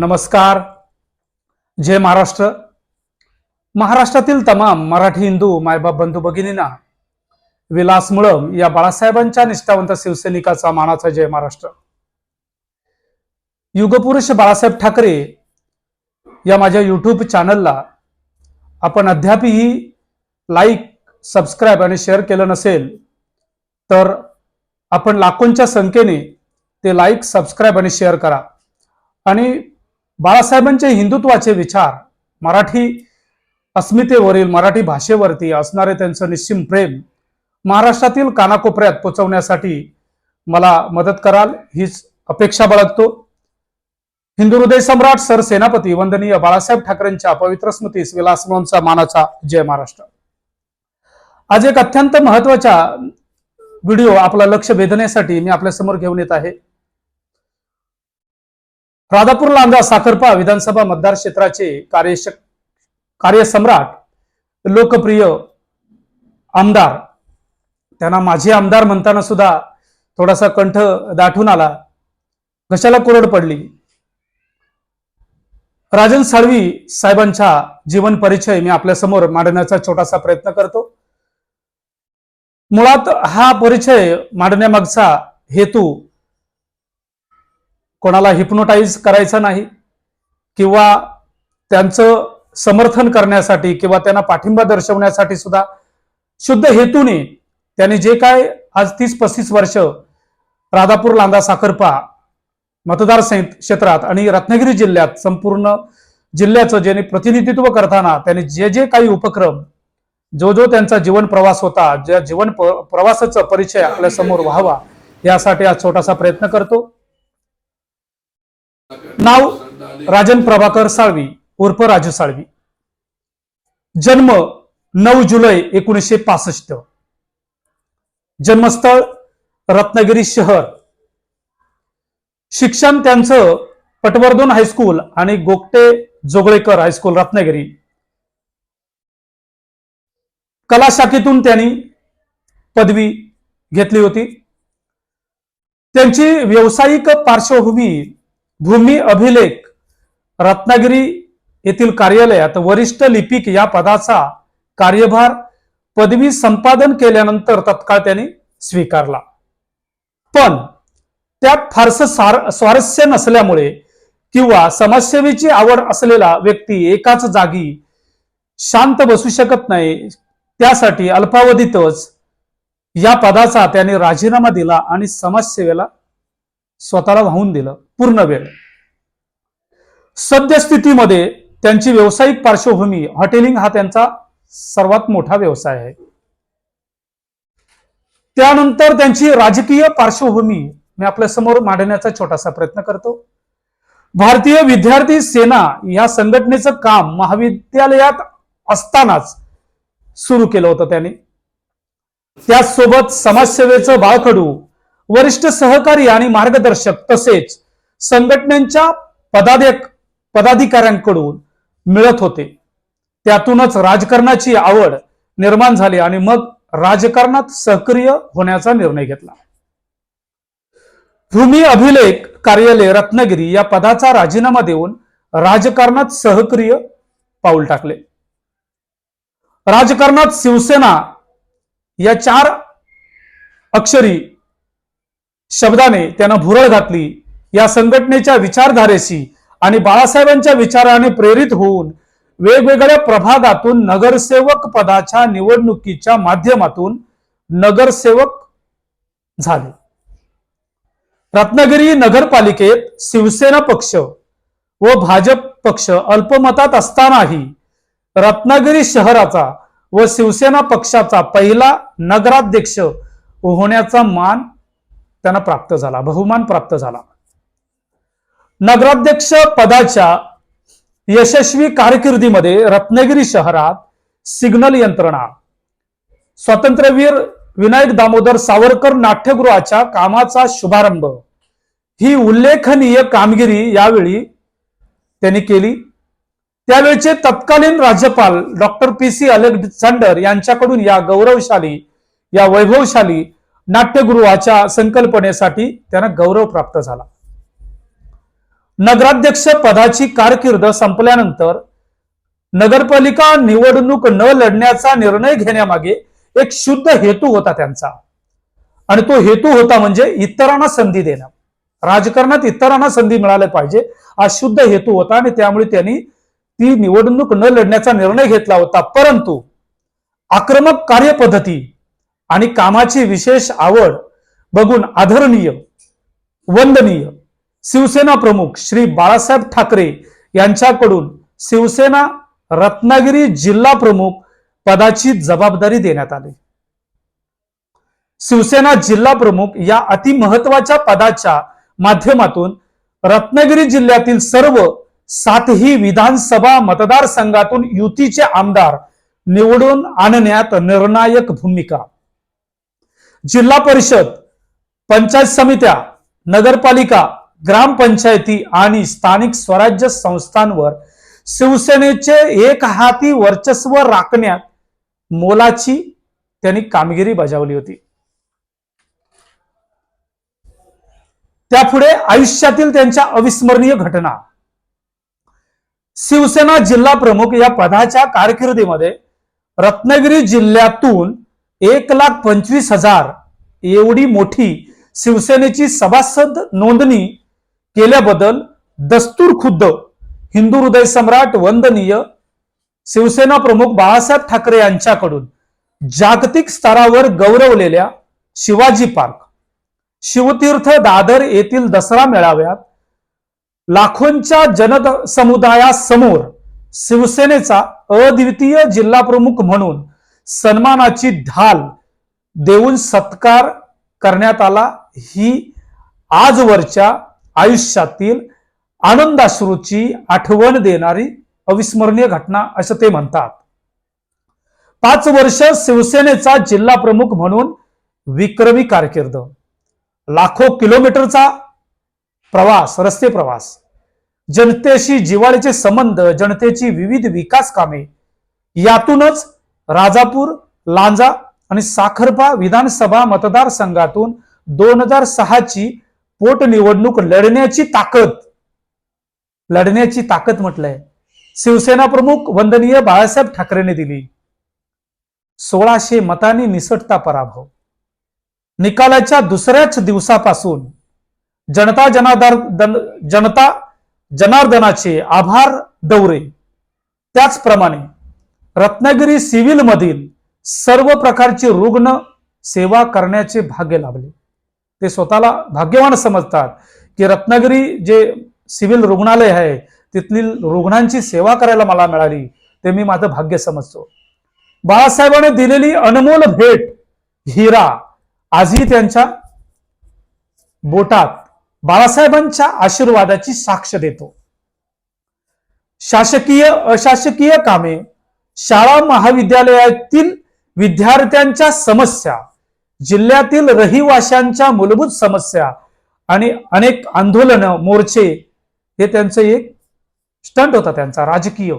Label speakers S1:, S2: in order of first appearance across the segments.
S1: नमस्कार जय महाराष्ट्र महाराष्ट्रातील तमाम मराठी हिंदू मायबाप बंधू भगिनींना विलास मुळम या बाळासाहेबांच्या निष्ठावंत शिवसैनिकाचा मानाचा जय महाराष्ट्र युगपुरुष बाळासाहेब ठाकरे या माझ्या युट्यूब चॅनलला आपण अद्यापही लाईक सबस्क्राईब आणि शेअर केलं नसेल तर आपण लाखोंच्या संख्येने ते लाईक सबस्क्राईब आणि शेअर करा आणि बाळासाहेबांचे हिंदुत्वाचे विचार मराठी अस्मितेवरील मराठी भाषेवरती असणारे त्यांचं निश्चिम प्रेम महाराष्ट्रातील कानाकोपऱ्यात पोचवण्यासाठी मला मदत कराल हीच अपेक्षा बाळगतो हिंदू हृदय सम्राट सर सेनापती वंदनीय बाळासाहेब ठाकरेंच्या पवित्र स्मृतीस विलासमोहनचा मानाचा जय महाराष्ट्र आज एक अत्यंत महत्वाचा व्हिडिओ आपला लक्ष वेधण्यासाठी मी आपल्या समोर घेऊन येत आहे राधापूर लांजा साखरपा विधानसभा मतदार क्षेत्राचे कार्यशक कार्यसम्राट लोकप्रिय आमदार त्यांना माझे आमदार म्हणताना सुद्धा थोडासा कंठ दाटून आला घशाला कोरड पडली राजन साळवी साहेबांचा जीवन परिचय मी आपल्या समोर मांडण्याचा छोटासा प्रयत्न करतो मुळात हा परिचय मांडण्यामागचा हेतू कोणाला हिप्नोटाईज करायचं नाही किंवा त्यांचं समर्थन करण्यासाठी किंवा त्यांना पाठिंबा दर्शवण्यासाठी सुद्धा शुद्ध हेतूने त्यांनी जे काय आज तीस पस्तीस वर्ष राधापूर लांदा साखरपा मतदार क्षेत्रात आणि रत्नागिरी जिल्ह्यात संपूर्ण जिल्ह्याचं ज्यांनी प्रतिनिधित्व करताना त्यांनी जे जे काही उपक्रम जो जो त्यांचा जीवन प्रवास होता ज्या जीवन प्रवासाचा परिचय आपल्या समोर व्हावा यासाठी आज छोटासा प्रयत्न करतो नाव राजन प्रभाकर साळवी उर्फ राजू साळवी जन्म नऊ जुलै एकोणीसशे पासष्ट जन्मस्थळ रत्नागिरी शहर शिक्षण त्यांचं पटवर्धन हायस्कूल आणि गोगटे जोगळेकर हायस्कूल रत्नागिरी कला शाखेतून त्यांनी पदवी घेतली होती त्यांची व्यावसायिक पार्श्वभूमी भूमी अभिलेख रत्नागिरी येथील कार्यालयात वरिष्ठ लिपिक या पदाचा कार्यभार पदवी संपादन केल्यानंतर तत्काळ त्यांनी स्वीकारला पण त्यात फारसं स्वारस्य नसल्यामुळे किंवा समाजसेवेची आवड असलेला व्यक्ती एकाच जागी शांत बसू शकत नाही त्यासाठी अल्पावधीतच या पदाचा त्याने राजीनामा दिला आणि समाजसेवेला स्वतःला वाहून दिलं पूर्ण वेळ सद्यस्थितीमध्ये त्यांची व्यावसायिक पार्श्वभूमी हॉटेलिंग हा त्यांचा सर्वात मोठा व्यवसाय आहे त्यानंतर त्यांची राजकीय पार्श्वभूमी मी आपल्या समोर मांडण्याचा छोटासा प्रयत्न करतो भारतीय विद्यार्थी सेना या संघटनेचं काम महाविद्यालयात असतानाच सुरू केलं होतं त्यांनी त्यासोबत समाजसेवेचं बाळकडू वरिष्ठ सहकारी आणि मार्गदर्शक तसेच संघटनेच्या पदाधिक पदाधिकाऱ्यांकडून मिळत होते त्यातूनच राजकारणाची आवड निर्माण झाली आणि मग राजकारणात सक्रिय होण्याचा निर्णय घेतला भूमी अभिलेख कार्यालय रत्नागिरी या पदाचा राजीनामा देऊन राजकारणात सहक्रिय पाऊल टाकले राजकारणात शिवसेना या चार अक्षरी शब्दाने त्यांना भुरळ घातली या संघटनेच्या विचारधारेशी आणि बाळासाहेबांच्या विचाराने प्रेरित होऊन वेगवेगळ्या प्रभागातून नगरसेवक पदाच्या निवडणुकीच्या माध्यमातून नगरसेवक झाले रत्नागिरी नगरपालिकेत शिवसेना पक्ष व भाजप पक्ष अल्पमतात असतानाही रत्नागिरी शहराचा व शिवसेना पक्षाचा पहिला नगराध्यक्ष होण्याचा मान त्यांना प्राप्त झाला बहुमान प्राप्त झाला नगराध्यक्ष पदाच्या यशस्वी कारकिर्दीमध्ये रत्नागिरी शहरात सिग्नल यंत्रणा स्वातंत्र्यवीर विनायक दामोदर सावरकर नाट्यगृहाच्या कामाचा शुभारंभ ही उल्लेखनीय कामगिरी यावेळी त्यांनी केली त्यावेळचे तत्कालीन राज्यपाल डॉक्टर पी सी अलेक्झांडर यांच्याकडून या गौरवशाली या वैभवशाली नाट्यगृहाच्या संकल्पनेसाठी त्यांना गौरव प्राप्त झाला नगराध्यक्ष पदाची कारकीर्द संपल्यानंतर नगरपालिका निवडणूक न लढण्याचा निर्णय घेण्यामागे एक शुद्ध हेतू होता त्यांचा आणि तो हेतू होता म्हणजे इतरांना संधी देणं राजकारणात इतरांना संधी मिळाल्या पाहिजे हा शुद्ध हेतू होता आणि त्यामुळे त्यांनी ती निवडणूक न लढण्याचा निर्णय घेतला होता परंतु आक्रमक कार्यपद्धती आणि कामाची विशेष आवड बघून आदरणीय वंदनीय शिवसेना प्रमुख श्री बाळासाहेब ठाकरे यांच्याकडून शिवसेना रत्नागिरी जिल्हा प्रमुख पदाची जबाबदारी देण्यात आली शिवसेना जिल्हा प्रमुख या अति महत्वाच्या पदाच्या माध्यमातून रत्नागिरी जिल्ह्यातील सर्व सातही विधानसभा मतदारसंघातून युतीचे आमदार निवडून आणण्यात निर्णायक भूमिका जिल्हा परिषद पंचायत समित्या नगरपालिका ग्रामपंचायती आणि स्थानिक स्वराज्य संस्थांवर शिवसेनेचे एक हाती वर्चस्व राखण्यात मोलाची त्यांनी कामगिरी बजावली होती त्यापुढे आयुष्यातील त्यांच्या अविस्मरणीय घटना शिवसेना जिल्हा प्रमुख या पदाच्या कारकिर्दीमध्ये रत्नागिरी जिल्ह्यातून एक लाख पंचवीस हजार एवढी मोठी शिवसेनेची सभासद नोंदणी केल्याबद्दल दस्तूर खुद्द हिंदू हृदय सम्राट वंदनीय शिवसेना प्रमुख बाळासाहेब ठाकरे यांच्याकडून जागतिक स्तरावर गौरवलेल्या शिवाजी पार्क शिवतीर्थ दादर येथील दसरा मेळाव्यात लाखोंच्या जनसमुदायासमोर शिवसेनेचा अद्वितीय जिल्हा प्रमुख म्हणून सन्मानाची ढाल देऊन सत्कार करण्यात आला ही आजवरच्या आयुष्यातील आनंदाश्रूची आठवण देणारी अविस्मरणीय घटना असं ते म्हणतात पाच वर्ष शिवसेनेचा जिल्हा प्रमुख म्हणून विक्रमी कारकिर्द लाखो किलोमीटरचा प्रवास रस्ते प्रवास जनतेशी जिवाळीचे संबंध जनतेची विविध विकास कामे यातूनच राजापूर लांजा आणि साखरपा विधानसभा मतदारसंघातून दोन हजार सहाची पोटनिवडणूक लढण्याची ताकद लढण्याची ताकद म्हटलंय शिवसेना प्रमुख वंदनीय बाळासाहेब ठाकरेने दिली सोळाशे मतांनी निसटता पराभव निकालाच्या दुसऱ्याच दिवसापासून जनता जनादार जनता जनार्दनाचे आभार दौरे त्याचप्रमाणे रत्नागिरी सिव्हिलमधील सर्व प्रकारचे रुग्ण सेवा करण्याचे भाग्य लाभले ते स्वतःला भाग्यवान समजतात की रत्नागिरी जे सिव्हिल रुग्णालय आहे तिथली रुग्णांची सेवा करायला मला मिळाली ते मी माझं भाग्य समजतो बाळासाहेबांनी दिलेली अनमोल भेट हिरा आजही त्यांच्या बोटात बाळासाहेबांच्या आशीर्वादाची साक्ष देतो शासकीय अशासकीय कामे शाळा महाविद्यालयातील विद्यार्थ्यांच्या समस्या जिल्ह्यातील रहिवाशांच्या मूलभूत समस्या आणि अनेक आंदोलन मोर्चे हे त्यांचं एक स्टंट होता त्यांचा राजकीय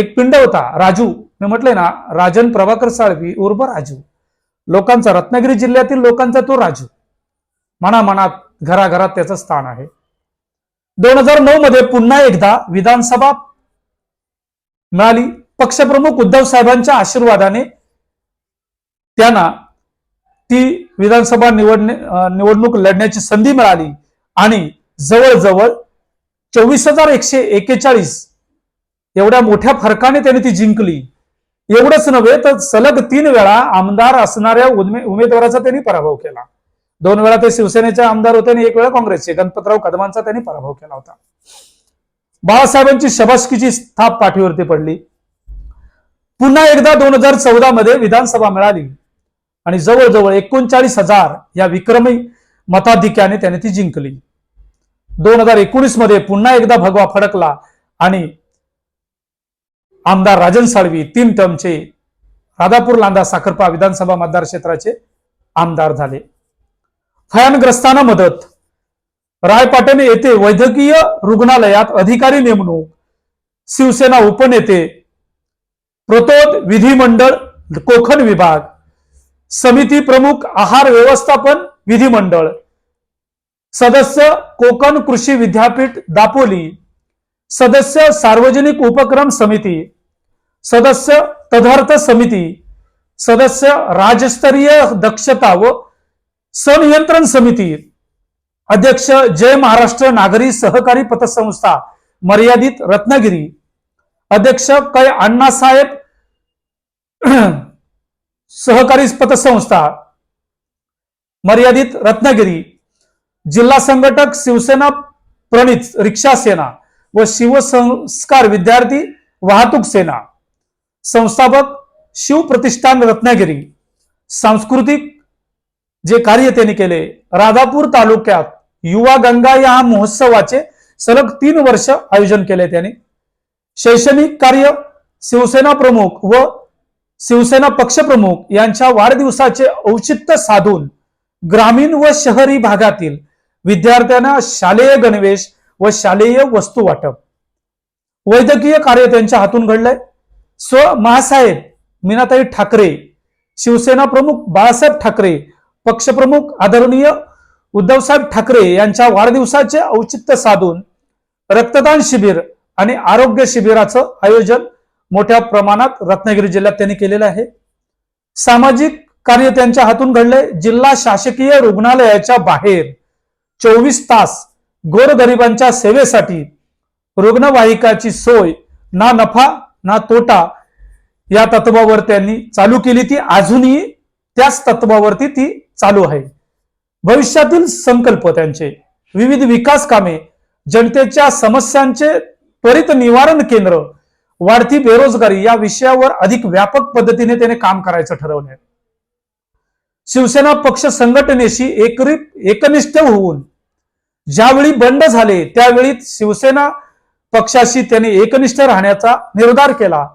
S1: एक पिंड होता राजू मी म्हटलंय ना राजन प्रभाकर साळवी उर्ब राजू लोकांचा रत्नागिरी जिल्ह्यातील लोकांचा तो राजू मना मनात घराघरात त्याचं स्थान आहे दोन हजार नऊ मध्ये पुन्हा एकदा विधानसभा मिळाली पक्षप्रमुख उद्धव साहेबांच्या आशीर्वादाने त्यांना ती विधानसभा निवडणे निवडणूक लढण्याची संधी मिळाली आणि जवळजवळ चोवीस हजार एकशे एकेचाळीस एवढ्या मोठ्या फरकाने त्यांनी ती जिंकली एवढंच नव्हे तर सलग तीन वेळा आमदार असणाऱ्या उमेदवाराचा त्यांनी पराभव केला दोन वेळा ते शिवसेनेचे आमदार होते आणि एक वेळा काँग्रेसचे गणपतराव कदमांचा त्यांनी पराभव केला होता बाळासाहेबांची शबासकीची स्थाप पाठीवरती पडली पुन्हा एकदा दोन हजार चौदा मध्ये विधानसभा मिळाली आणि जवळजवळ एकोणचाळीस हजार या विक्रमी मताधिक्याने त्याने ती जिंकली दोन हजार एकोणीस मध्ये पुन्हा एकदा भगवा फडकला आणि आमदार राजन साळवी तीन टर्मचे राधापूर लांदा साखरपा विधानसभा मतदार क्षेत्राचे आमदार झाले फयानग्रस्तांना मदत रायपाटणे येथे वैद्यकीय रुग्णालयात अधिकारी नेमणूक शिवसेना उपनेते प्रतोद विधिमंडळ कोखण विभाग समिती प्रमुख आहार व्यवस्थापन विधिमंडळ सदस्य कोकण कृषी विद्यापीठ दापोली सदस्य सार्वजनिक उपक्रम समिती सदस्य तदर्थ समिती सदस्य राज्यस्तरीय दक्षता व संनियंत्रण समिती अध्यक्ष जय महाराष्ट्र नागरी सहकारी पतसंस्था मर्यादित रत्नागिरी अध्यक्ष कै अण्णासाहेब सहकारी पतसंस्था मर्यादित रत्नागिरी जिल्हा संघटक शिवसेना प्रणित रिक्षा सेना व शिवसंस्कार विद्यार्थी वाहतूक सेना संस्थापक शिव प्रतिष्ठान रत्नागिरी सांस्कृतिक जे कार्य त्यांनी केले राधापूर तालुक्यात युवा गंगा या महोत्सवाचे सलग तीन वर्ष आयोजन केले त्यांनी शैक्षणिक कार्य शिवसेना प्रमुख व शिवसेना पक्षप्रमुख यांच्या वाढदिवसाचे औचित्य साधून ग्रामीण व शहरी भागातील विद्यार्थ्यांना शालेय गणवेश व शालेय वस्तू वाटप वैद्यकीय कार्य त्यांच्या हातून घडलंय स्व महासाहेब मीनाताई ठाकरे शिवसेना प्रमुख बाळासाहेब ठाकरे पक्षप्रमुख आदरणीय उद्धवसाहेब ठाकरे यांच्या वाढदिवसाचे औचित्य साधून रक्तदान शिबिर आणि आरोग्य शिबिराचं आयोजन मोठ्या प्रमाणात रत्नागिरी जिल्ह्यात त्यांनी केलेलं आहे सामाजिक कार्य त्यांच्या हातून घडलंय जिल्हा शासकीय रुग्णालयाच्या बाहेर चोवीस तास गोरगरिबांच्या सेवेसाठी रुग्णवाहिकाची सोय ना नफा ना तोटा या तत्वावर त्यांनी चालू केली ती अजूनही त्याच तत्वावरती ती चालू आहे भविष्यातील संकल्प त्यांचे विविध विकास कामे जनतेच्या समस्यांचे त्वरित निवारण केंद्र वाढती बेरोजगारी या विषयावर अधिक व्यापक पद्धतीने त्याने काम करायचं ठरवलंय शिवसेना पक्ष संघटनेशी एकरी एकनिष्ठ होऊन ज्यावेळी बंड झाले त्यावेळी शिवसेना पक्षाशी त्याने एकनिष्ठ राहण्याचा निर्धार केला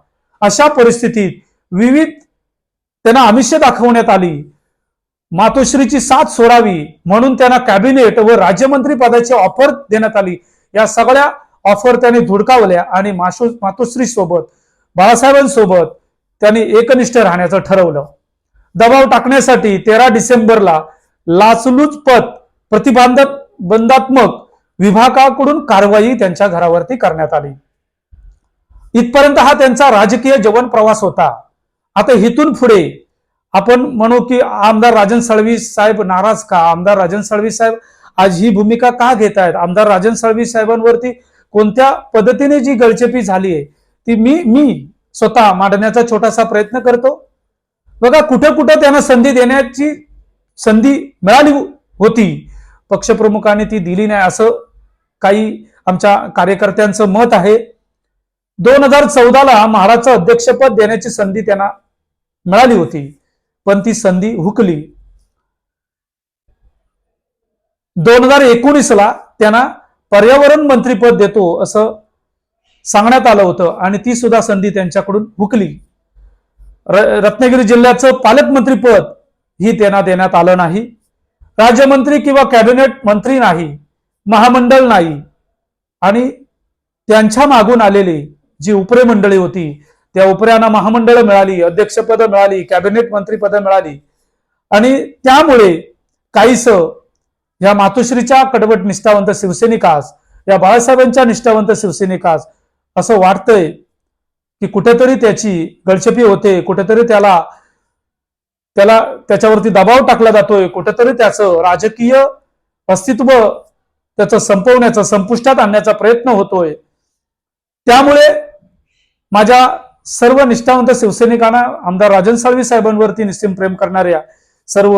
S1: अशा परिस्थितीत विविध त्यांना आमिष्य दाखवण्यात आली मातोश्रीची साथ सोडावी म्हणून त्यांना कॅबिनेट व राज्यमंत्री पदाची ऑफर देण्यात आली या सगळ्या ऑफर त्यांनी धुडकावल्या आणि माशु मातोश्री सोबत बाळासाहेबांसोबत त्यांनी एकनिष्ठ राहण्याचं ठरवलं दबाव टाकण्यासाठी तेरा डिसेंबरला पत प्रतिबंधक बंदात्मक विभागाकडून कारवाई त्यांच्या घरावरती करण्यात आली इथपर्यंत हा त्यांचा राजकीय जीवन प्रवास होता आता इथून पुढे आपण म्हणू की आमदार राजन साळवी साहेब नाराज का आमदार राजन साळवी साहेब आज ही भूमिका का घेत आहेत आमदार राजन साळवी साहेबांवरती कोणत्या पद्धतीने जी गळचेपी झाली आहे ती मी मी स्वतः मांडण्याचा छोटासा प्रयत्न करतो बघा कुठं कुठं त्यांना संधी देण्याची संधी मिळाली होती पक्षप्रमुखाने ती दिली नाही असं काही आमच्या कार्यकर्त्यांचं मत आहे दोन हजार चौदाला महाराजचं अध्यक्षपद देण्याची संधी त्यांना मिळाली होती पण ती संधी हुकली दोन हजार एकोणीसला त्यांना पर्यावरण मंत्रीपद देतो असं सांगण्यात आलं होतं आणि ती सुद्धा संधी त्यांच्याकडून हुकली रत्नागिरी जिल्ह्याचं पालकमंत्रीपद ही त्यांना देण्यात आलं नाही राज्यमंत्री किंवा कॅबिनेट मंत्री नाही महामंडळ नाही आणि त्यांच्या मागून आलेली जी उपरे मंडळी होती त्या उपऱ्यांना महामंडळ मिळाली अध्यक्षपद मिळाली कॅबिनेट मंत्रीपद मिळाली आणि त्यामुळे काहीसं या मातोश्रीच्या कडवट निष्ठावंत शिवसैनिकास या बाळासाहेबांच्या निष्ठावंत शिवसैनिकास असं वाटतंय की कुठेतरी त्याची गळछपी होते कुठेतरी त्याला त्याला त्याच्यावरती दबाव टाकला जातोय कुठेतरी त्याचं राजकीय अस्तित्व त्याचं संपवण्याचा संपुष्टात आणण्याचा प्रयत्न होतोय त्यामुळे माझ्या सर्व निष्ठावंत शिवसैनिकांना आमदार राजन साळवी साहेबांवरती निश्चिम प्रेम करणाऱ्या सर्व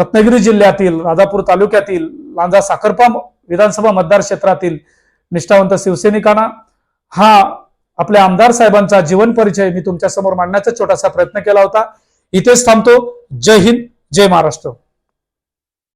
S1: रत्नागिरी जिल्ह्यातील राजापूर तालुक्यातील लांजा साखरपा विधानसभा मतदार क्षेत्रातील निष्ठावंत शिवसैनिकांना हा आपल्या आमदार साहेबांचा जीवन परिचय मी तुमच्या समोर मांडण्याचा छोटासा प्रयत्न केला होता इथेच थांबतो जय हिंद जय महाराष्ट्र